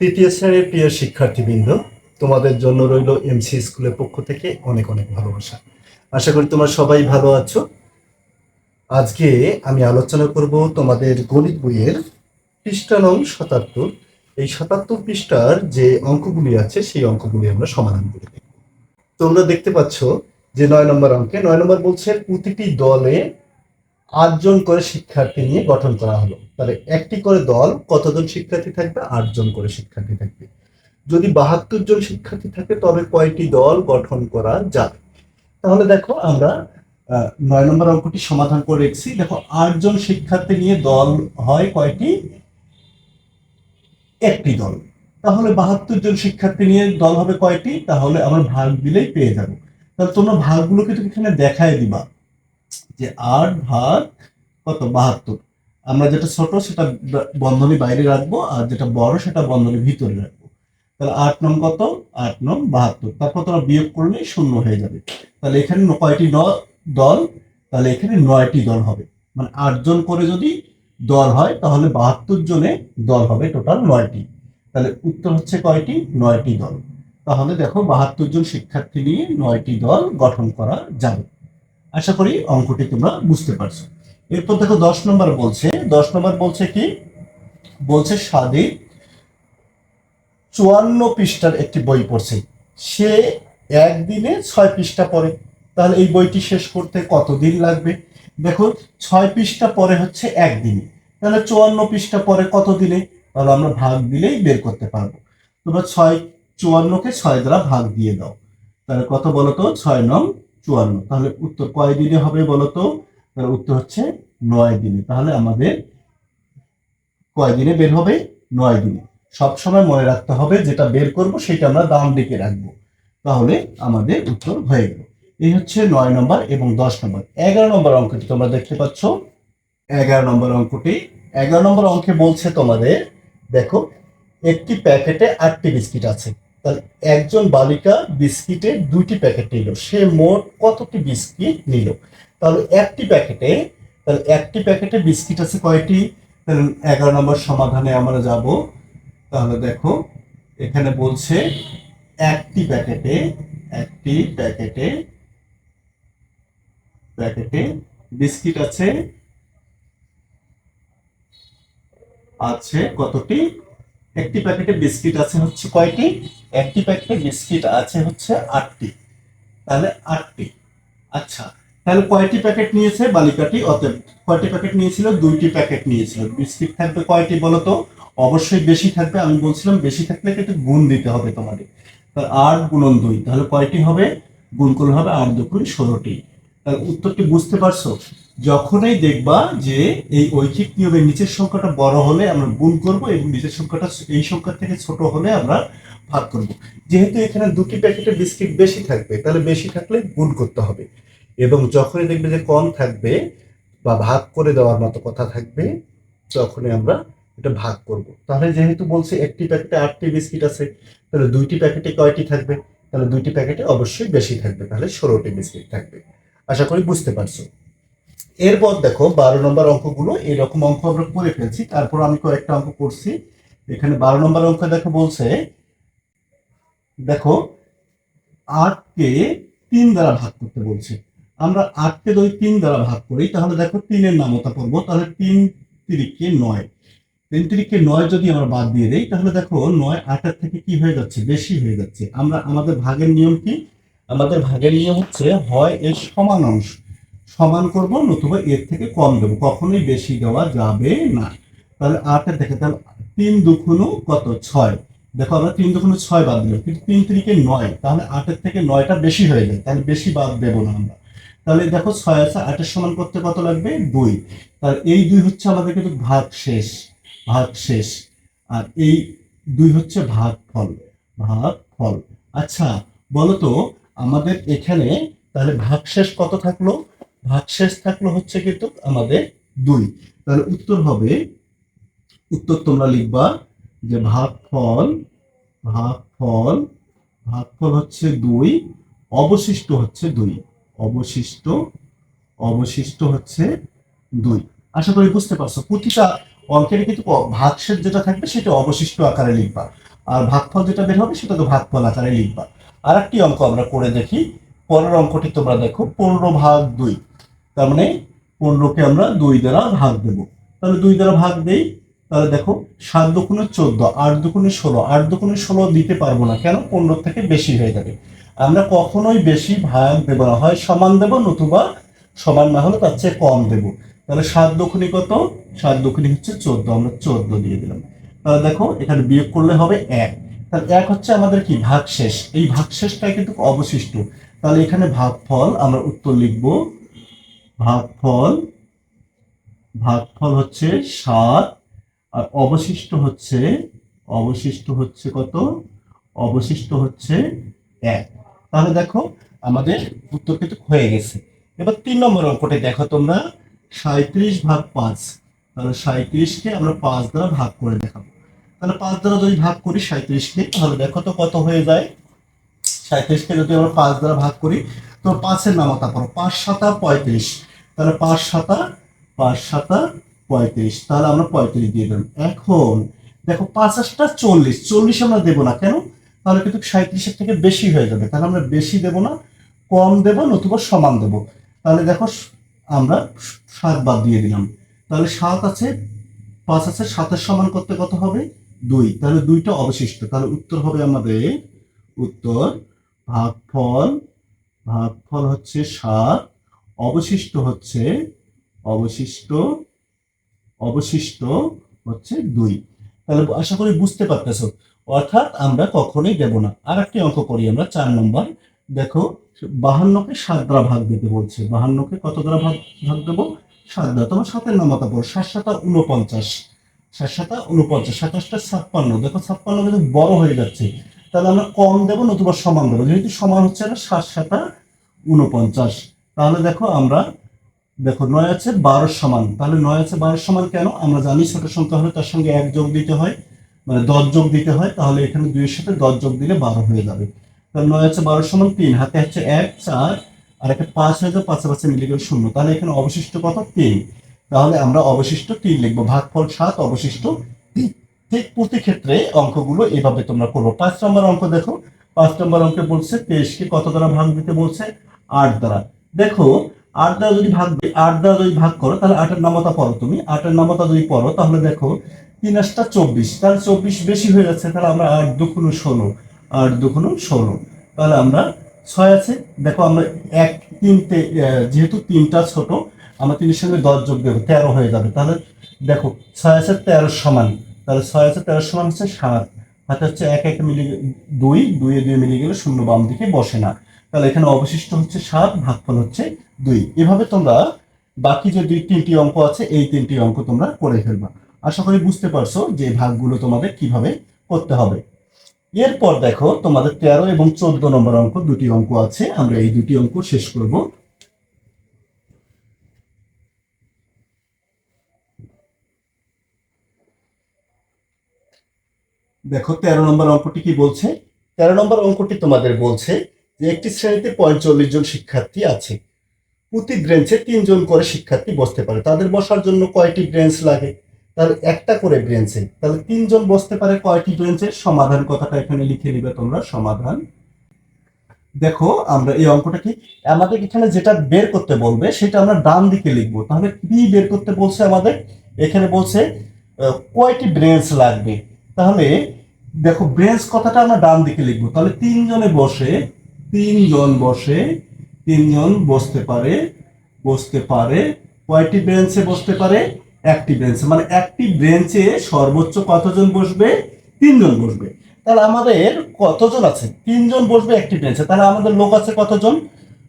তৃতীয় শ্রেণির প্রিয় শিক্ষার্থীবৃন্দ, তোমাদের জন্য রইল এমসি স্কুলের পক্ষ থেকে অনেক অনেক ভালোবাসা। আশা করি তোমরা সবাই ভালো আছো। আজকে আমি আলোচনা করব তোমাদের গণিত বইয়ের পৃষ্ঠা নং সাতাত্তর। এই সাতাত্তর পৃষ্ঠার যে অঙ্কগুলি আছে, সেই অঙ্কগুলি আমরা সমাধান করে তোমরা দেখতে পাচ্ছ যে নয় নম্বর অঙ্কে, নয় নম্বর বলছে প্রতিটি দলে আটজন করে শিক্ষার্থী নিয়ে গঠন করা হলো। তাহলে একটি করে দল কতজন শিক্ষার্থী থাকবে? আটজন করে শিক্ষার্থী থাকবে। যদি বাহাত্তর জন শিক্ষার্থী থাকে, তবে কয়টি দল গঠন করা যাবে? তাহলে দেখো আমরা নয় নম্বর অঙ্কটি সমাধান করে রেখেছি। দেখো, আটজন শিক্ষার্থী নিয়ে দল হয় কয়টি? একটি দল। তাহলে বাহাত্তর জন শিক্ষার্থী নিয়ে দল হবে কয়টি? তাহলে আমরা ভাগ দিলেই পেয়ে যাব। তাহলে তোমরা ভাগগুলোকে কিন্তু এখানে দেখায় দিবা। যে আট ভাগ কত? বাহাত্তর। আমরা যেটা ছোট, সেটা বন্ধনী বাইরে রাখব, আর যেটা বড়, সেটা বন্ধনী ভিতরে রাখব। তাহলে আট নং কত? আট নং বাহাত্তর। তারপর তোমরা বিয়োগ করলে শূন্য হয়ে যাবে। তাহলে এখানে কয়টি দল? তাহলে এখানে নয়টি দল হবে। মানে আটজন করে যদি দল হয়, তাহলে বাহাত্তর জনে দল হবে, টোটাল নয়টি। তাহলে উত্তর হচ্ছে কয়টি? নয়টি দল। তাহলে দেখো, বাহাত্তর জন শিক্ষার্থী নিয়ে নয়টি দল গঠন করা যাবে। আশা করি অঙ্কটি তোমরা বুঝতে পারছ। এরপর দেখো দশ নম্বর বলছে, দশ নম্বর বলছে কি? বলছে স্বাদী চুয়ান্ন পৃষ্ঠার একটি বই পড়ছে। সে একদিনে ছয় পৃষ্ঠা পড়ে। তাহলে এই বইটি শেষ করতে কতদিন লাগবে? দেখো, ছয় পৃষ্ঠা পরে হচ্ছে একদিনে। তাহলে চুয়ান্ন পৃষ্ঠা পরে কত দিনে তাহলে আমরা ভাগ দিলেই বের করতে পারব। তোমরা ছয়, চুয়ান্নকে ছয় দ্বারা ভাগ দিয়ে দাও। তাহলে কত বলো তো? ছয় নং চুয়ান্ন। তাহলে উত্তর কয় দিনে হবে বলতো? উত্তর হচ্ছে নয় দিনে। তাহলে আমাদের কয় দিনে বের হবে? নয় দিনে। সব সময় মনে রাখতে হবে, যেটা বের করব সেটা আমরা দাম দিকে রাখব। তাহলে আমাদের উত্তর হয়ে গেল। এই হচ্ছে নয় নম্বর এবং দশ নম্বর। এগারো নম্বর অঙ্কটি তোমরা দেখতে পাচ্ছ। এগারো নম্বর অঙ্কটি। এগারো নম্বর অঙ্কে বলছে তোমাদের, দেখো, একটি প্যাকেটে আটটি বিস্কিট আছে। তাহলে একজন বালিকা বিস্কিটের দুইটি প্যাকেট নিল। সে মোট কতটি বিস্কিট নিল? তাহলে একটি প্যাকেটে, তাহলে একটি প্যাকেটে বিস্কিট আছে কয়টি? তাহলে এগারো নম্বর সমাধানে আমরা যাব। তাহলে দেখো, এখানে বলছে একটি প্যাকেটে একটি প্যাকেটে প্যাকেটে বিস্কিট আছে আছে কতটি? একটি প্যাকেটে বিস্কিট আছে হচ্ছে কয়টি? একটি প্যাকেটে বিস্কিট আছে হচ্ছে আটটি। তাহলে আটটি। আচ্ছা তাহলে কয়টি প্যাকেট নিয়েছে বালিকাটি অতএব? কয়টি প্যাকেট নিয়েছিল? দুইটি প্যাকেট নিয়েছিল। বিস্কিট থাকবে কয়টি বলো তো? অবশ্যই বেশি থাকবে, আমি বলছিলাম বেশি থাকলে কিন্তু গুণ দিতে হবে তোমাদের। তাহলে আট গুণন দুই, তাহলে কয়টি হবে? গুণ করলে হবে আট দুপুরি ষোলোটি। তাহলে উত্তরটি বুঝতে পারছ? যখনই দেখবা যে এই ঐকিক নিয়মের নিচের সংখ্যাটা বড় হলে আমরা গুণ করব এবং নিচের সংখ্যাটা এই সংখ্যা থেকে ছোট হলে আমরা ভাগ করব। যেহেতু এখানে দুটি প্যাকেটের বিস্কিট বেশি থাকবে, তাহলে বেশি থাকলে গুণ করতে হবে। এবং যখনই দেখবে যে কম থাকবে বা ভাগ করে দেওয়ার মতো কথা থাকবে, তখনই আমরা এটা ভাগ করব। তাহলে যেহেতু বলছে একটি প্যাকেটে আটটি বিস্কিট আছে, তাহলে দুইটি প্যাকেটে কয়টি থাকবে? তাহলে দুইটি প্যাকেটে অবশ্যই বেশি থাকবে, তাহলে ষোলোটি বিস্কিট থাকবে। আশা করি বুঝতে পারছ। এরপর দেখো বারো নম্বর অঙ্কগুলো, এরকম অঙ্ক আমরা করে ফেলছি। তারপর আমি কয়েকটা অঙ্ক করছি। এখানে বারো নম্বর অঙ্ক দেখো বলছে, দেখো, আটকে তিন দ্বারা ভাগ করতে বলছে। আমরা আটকে যদি তিন দ্বারা ভাগ করি, তাহলে দেখো তিনের নামতা পড়ব, তাহলে তিন তিরিকে নয়। তিন তিরিকে নয় যদি আমরা বাদ দিয়ে দেই, তাহলে দেখো নয় আটের থেকে কি হয়ে যাচ্ছে? বেশি হয়ে যাচ্ছে। আমরা আমাদের ভাগের নিয়ম কি? আমাদের ভাগের নিয়ম হচ্ছে হয় এর সমান অংশ। সমান করব নতুবা এর থেকে কম দেবো। কখনোই বেশি দেওয়া যাবে না। তাহলে আটের দেখে তাহলে তিন দুগুণ কত? ছয়। দেখো আমরা তিন দুগুণ ছয় বাদ দিলাম, কিন্তু তিন তিরিকে নয়, তাহলে আটের থেকে নয়টা বেশি হয়ে যায়, তাহলে বেশি বাদ দেবো না আমরা। তাহলে দেখো ছয় আছে, আটের সমান করতে কত লাগবে? দুই। তাহলে এই দুই হচ্ছে আমাদের কিন্তু ভাগ শেষ ভাগ শেষ। আর এই দুই হচ্ছে ভাগ ফল ভাগ ফল। আচ্ছা বলো তো, আমাদের এখানে তাহলে ভাগশেষ কত থাকল? ভাগশেষ থাকল হচ্ছে কিন্তু আমাদের দুই। তাহলে উত্তর হবে, উত্তর তোমরা লিখবা যে ভাগফল ভাগফল ভাগফল হচ্ছে দুই, অবশিষ্ট হচ্ছে দুই। অবশিষ্ট অবশিষ্ট হচ্ছে দুই। আশা করি বুঝতে পারছ, প্রতিটা অঙ্কের কিন্তু ভাগশেষ যেটা থাকবে সেটা অবশিষ্ট আকারে লিখবা। আর ভাগফল যেটা বের হবে সেটা তো ভাগফল আকারে লিখবা। আর একটি অঙ্ক আমরা করে দেখি, পরের অঙ্কটি তোমরা দেখো, পনেরো ভাগ দুই। তার মানে পনেরোকে আমরা দুই দ্বারা ভাগ দেব। তাহলে দুই দ্বারা ভাগ দেই, তাহলে দেখো সাত দুগুণে চোদ্দ, আট দুগুণে ষোলো, আট দুগুণে ষোলো দিতে পারব না, কেন? পনেরো থেকে বেশি হয়ে যাবে। আমরা কখনোই বেশি ভাগ দেবো না, হয় সমান দেবো নতুবা সমান না হলে তার চেয়ে কম দেবো। তাহলে সাত দুগুণে কত? সাত দুগুণে হচ্ছে চোদ্দ, আমরা চোদ্দ দিয়ে দিলাম। তাহলে দেখো এখানে বিয়োগ করলে হবে এক। তাহলে এক হচ্ছে আমাদের কি? ভাগশেষ। এই ভাগশেষটা কিন্তু অবশিষ্ট। তাহলে এখানে ভাগফল আমরা উত্তর লিখব ভাগফল ভাগফল হচ্ছে সাত, আর অবশিষ্ট হচ্ছে অবশিষ্ট হচ্ছে কত? অবশিষ্ট হচ্ছে এক। তাহলে দেখো, আমাদের উত্তর কিন্তু হয়ে গেছে। এবার তিন নম্বর অঙ্কটি দেখো তোমরা। সাঁত্রিশ ভাগ পাঁচ। তাহলে সাঁত্রিশকে আমরা পাঁচ দ্বারা ভাগ করে দেখাবো। তাহলে পাঁচ দ্বারা যদি ভাগ করি সাঁত্রিশকে তাহলে দেখো তো কত হয়ে যায়? সাঁত্রিশকে যদি আমরা পাঁচ দ্বারা ভাগ করি, তো পাঁচের নামতা পড়ো পাঁচ সাতা পঁয়ত্রিশ। তাহলে পাঁচ সাতা পাঁচ সাতা, পঁয়ত্রিশ। তাহলে আমরা পঁয়ত্রিশ দিয়ে দিলাম। এখন দেখো পাঁচাশটা চল্লিশ চল্লিশ আমরা দেবো না। কেন? তাহলে কিন্তু সাঁত্রিশের থেকে বেশি হয়ে যাবে। তাহলে আমরা বেশি দেব না, কম দেব নতুবা সমান দেব। তাহলে দেখো আমরা সাত বাদ দিয়ে দিলাম। তাহলে সাত আছে, পাঁচ আছে, সাতের সমান করতে কত হবে? দুই। তাহলে দুইটা অবশিষ্ট। তাহলে উত্তর হবে আমাদের, উত্তর, ভাগফল ভাগফল হচ্ছে সাত অবশিষ্ট হচ্ছে, অবশিষ্ট অবশিষ্ট হচ্ছে দুই। তাহলে আশা করি বুঝতে পারতেছো। অর্থাৎ আমরা কখনোই দেব না। আর একটি অঙ্ক করি আমরা, চার নম্বর। দেখো, বাহান্নকে সাত দ্বারা ভাগ দিতে বলছে। বাহান্নকে কত দ্বারা ভাগ ভাগ দেবো? সাত দ্বারা। তোমার সাতের নামতা পড়ো। সাত সাতা উনপঞ্চাশ সাত সাতা উনপঞ্চাশ সাতাশটা ছাপ্পান্ন। দেখো, ছাপ্পান্ন কিন্তু বড় হয়ে যাচ্ছে। তাহলে আমরা কম দেবো নতুবা সমান দেবো। যেহেতু সমান হচ্ছে না, সাত সাতা উনপঞ্চাশ তাহলে দেখো আমরা, দেখো নয় আছে বারো সমান। তাহলে নয় আছে বারো সমান কেন? আমরা জানি ছোট সংখ্যা হলে তার সঙ্গে এক যোগ দিতে হয় মানে দশ যোগ দিতে হয়, তাহলে এখানে দুইয়ের সাথে দশ যোগ দিলে বারো হয়ে যাবে। তাহলে নয় আছে বারো সমান তিন, হাতে হচ্ছে এক, চার, আর একটা পাঁচ হয়ে যাবে, পাঁচে পাঁচে মিলে গেলে শূন্য। তাহলে এখানে অবশিষ্ট কত? তিন। তাহলে আমরা অবশিষ্ট তিন লিখব। ভাগফল সাত, অবশিষ্ট ঠিক প্রতি ক্ষেত্রে অঙ্কগুলো এভাবে তোমরা করব। পাঁচ নম্বর অঙ্ক দেখো, পাঁচ নম্বর অঙ্কে বলছে তেইশকে কত দ্বারা ভাগ দিতে বলছে? আট দ্বারা। দেখো আট দ্বারা যদি ভাগ আট দ্বারা যদি ভাগ করো, তাহলে আটের নামতা পড়ো তুমি। আটের নামতা যদি পড়ো, তাহলে দেখো, তিন আটটা চব্বিশ। তাহলে চব্বিশ বেশি হয়ে যাচ্ছে, তাহলে আমরা আট দুগুণ ষোলো, আট দুগুণ ষোলো। তাহলে আমরা ছয় আছে। দেখো, আমরা এক, তিনটে যেহেতু তিনটা ছোট, আমরা তিনের সঙ্গে দশ যোগ দেবো, তেরো হয়ে যাবে। তাহলে দেখো, ছয় আছে তেরো সমান। তাহলে ছয় আছে তেরো সমান হচ্ছে সাত। হাতে হচ্ছে এক এক মিলে দুই দুয়ে দুয়ে মিলে গেলে শূন্য বাম দিকে বসে না। তাহলে এখানে অবশিষ্ট হচ্ছে সাত, ভাগফল হচ্ছে দুই। এভাবে তোমরা বাকি যে দুই তিনটি অঙ্ক আছে, এই তিনটি অঙ্ক তোমরা করে ফেলবা। আশা করি বুঝতে পারছ যে ভাগগুলো তোমাদের কীভাবে করতে হবে। এরপর দেখো, তোমাদের তেরো এবং চোদ্দ নম্বর অঙ্ক, দুটি অঙ্ক আছে। আমরা এই দুটি অঙ্ক শেষ করব। দেখো, তেরো নম্বর অঙ্কটি কি বলছে? তেরো নম্বর অঙ্কটি তোমাদের বলছে একটি শ্রেণীতে পঁয়তাল্লিশ জন শিক্ষার্থী আছে। প্রতি ব্রেঞ্চে তিনজন করে শিক্ষার্থী বসতে পারে। তাদের বসার জন্য কয়টি ব্রেঞ্চ লাগে? তাহলে একটা করে ব্রেঞ্চে তাহলে তিনজন বসতে পারে কয়টি ব্রেঞ্চের সমাধান কথাটা এখানে লিখে নিবে তোমরা, সমাধান। দেখো, আমরা এই অঙ্কটাকে আমাদের এখানে যেটা বের করতে বলবে, সেটা আমরা ডান দিকে লিখব। তাহলে কি বের করতে বলছে আমাদের? এখানে বলছে কয়টি ব্রেঞ্চ লাগবে? তাহলে দেখো ব্রেঞ্চ কথাটা আমরা ডান দিকে লিখব। তাহলে তিনজনে বসে তিনজন বসে, তিনজন বসতে পারে বসতে পারে, কয়টি বেঞ্চে বসতে পারে? একটি বেঞ্চে। মানে একটি বেঞ্চে সর্বোচ্চ কতজন বসবে? তিনজন বসবে। তাহলে আমাদের কতজন আছে? তিনজন বসবে একটি বেঞ্চে। তাহলে আমাদের লোক আছে কতজন?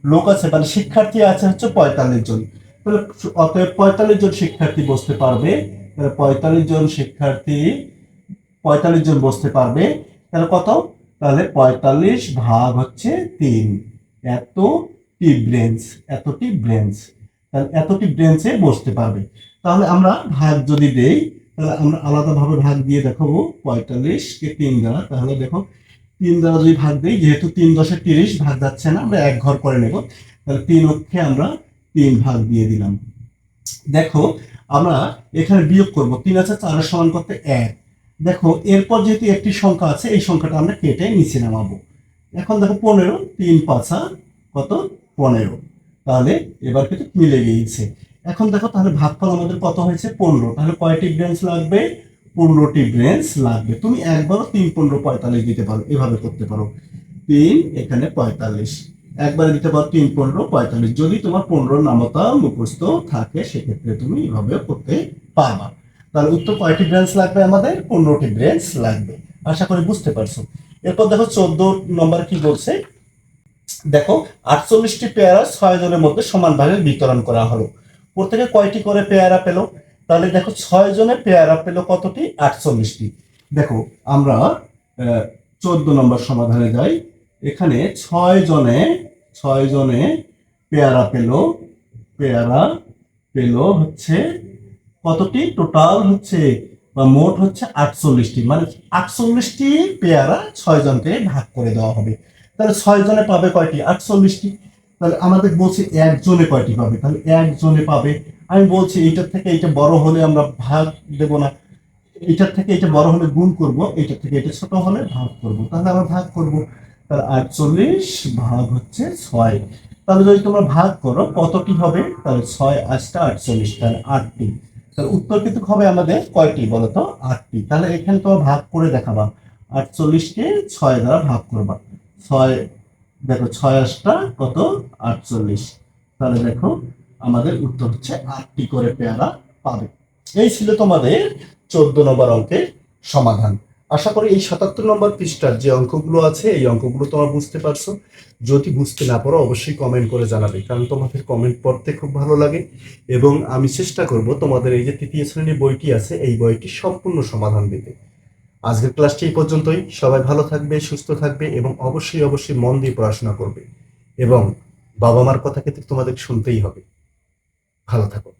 লোক আছে মানে শিক্ষার্থী আছে হচ্ছে পঁয়তাল্লিশ জন। তাহলে অতএব পঁয়তাল্লিশ জন শিক্ষার্থী বসতে পারবে। তাহলে পঁয়তাল্লিশ জন শিক্ষার্থী পঁয়তাল্লিশ জন বসতে পারবে। তাহলে কত? তাহলে পঁয়তাল্লিশ ভাগ হচ্ছে তিন। এতটি ব্রেঞ্চ এতটি ব্রেঞ্চ তাহলে এতটি ব্রেঞ্চে বসতে পারবে। তাহলে আমরা ভাগ যদি দেই, তাহলে আমরা আলাদাভাবে ভাগ দিয়ে দেখাবো। পঁয়তাল্লিশকে তিন দ্বারা, তাহলে দেখো, তিন দ্বারা যদি ভাগ দিই, যেহেতু তিন দশে তিরিশ, ভাগ যাচ্ছে না, আমরা এক ঘর করে নেব। তাহলে তিন অক্ষে আমরা তিন ভাগ দিয়ে দিলাম। দেখো, আমরা এখানে বিয়োগ করব। তিন আছে চারের সমান করতে এক। দেখো, এরপর যেহেতু একটি সংখ্যা আছে, এই সংখ্যাটা আমরা কেটে নিচে নামাবো। এখন দেখো পনেরো, তিন পাঁচা, কত? পনেরো। তাহলে এবার কিন্তু মিলে গিয়েছে। এখন দেখো তাহলে ভাগফল আমাদের কত হয়েছে? পনেরো। তাহলে কয়টি ব্রেঞ্চ লাগবে? পনেরোটি ব্রেঞ্চ লাগবে। তুমি একবারও তিন পনেরো পঁয়তাল্লিশ দিতে পারো, এভাবে করতে পারো। তিন এখানে পঁয়তাল্লিশ। একবারে দিতে পারো তিন পনেরো, পঁয়তাল্লিশ। যদি তোমার পনেরো নামতা মুখস্থ থাকে, সেক্ষেত্রে তুমি এভাবে করতে পারবা। তাহলে উত্তর কয়টি ব্রেঞ্চ লাগবে আমাদের? পনেরোটি ব্রেঞ্চ লাগবে। আশা করি বুঝতে পারছ। এরপর দেখো চোদ্দ নম্বর কি বলছে? দেখো, আটচল্লিশটি পেয়ারা ছয় জনের মধ্যে সমান ভাগে বিতরণ করা হলো। প্রত্যেকে কয়টি করে পেয়ারা পেল? তাহলে দেখো ছয় জনে পেয়ারা পেল কতটি? আটচল্লিশটি। দেখো, আমরা চোদ্দ নম্বর সমাধানে যাই। এখানে ছয় জনে ছয় জনে পেয়ারা পেল। পেয়ারা পেল হচ্ছে কতটি? টোটাল হচ্ছে, বা মোট হচ্ছে আটচল্লিশটি। মানে আটচল্লিশটি পেয়ারা ছয় জনকে ভাগ করে দেওয়া হবে। তাহলে ছয় জনে পাবে কয়টি? আটচল্লিশটি। তাহলে আমাদের বলছে একজনে কয়টি পাবে? তাহলে একজনে পাবে। আমি বলছি এইটার থেকে এটা বড় হলে আমরা ভাগ দেব না। এইটার থেকে এটা বড় হলে গুণ করব, এইটার থেকে এটা ছোট হলে ভাগ করব। তাহলে আমরা ভাগ করব। তাহলে আটচল্লিশ ভাগ হচ্ছে ছয়। তাহলে যদি তোমরা ভাগ করো, কতটি হবে? তাহলে ছয়, আটটা, আটচল্লিশ, তাহলে আটটি। তাহলে উত্তর কিন্তু হবে আমাদের? কয়টি বলতো? আটটি। তাহলে এখানে তো ভাগ করে দেখাবা। আটচল্লিশকে ছয় দ্বারা ভাগ করবা। ছয়, দেখো ছয় আটটা কত? আটচল্লিশ। তাহলে দেখো আমাদের উত্তর হচ্ছে আটটি করে পেয়ারা পাবে। এই ছিল তোমাদের চোদ্দ নম্বর অঙ্কের সমাধান। আশা করি এই সাতাত্তর নম্বর পৃষ্ঠার যে অঙ্কগুলো আছে, এই অঙ্কগুলো তোমরা বুঝতে পারছ। যদি বুঝতে না পারো, অবশ্যই কমেন্ট করে জানাবে, কারণ তোমাদের কমেন্ট পড়তে খুব ভালো লাগে। এবং আমি চেষ্টা করব তোমাদের এই যে তৃতীয় শ্রেণির বইটি আছে, এই বইটি সম্পূর্ণ সমাধান দিতে। আজকের ক্লাসটি এই পর্যন্তই। সবাই ভালো থাকবে, সুস্থ থাকবে এবং অবশ্যই অবশ্যই মন দিয়ে পড়াশোনা করবে। এবং বাবা মার কথা ক্ষেত্রে তোমাদের শুনতেই হবে। ভালো থাকো।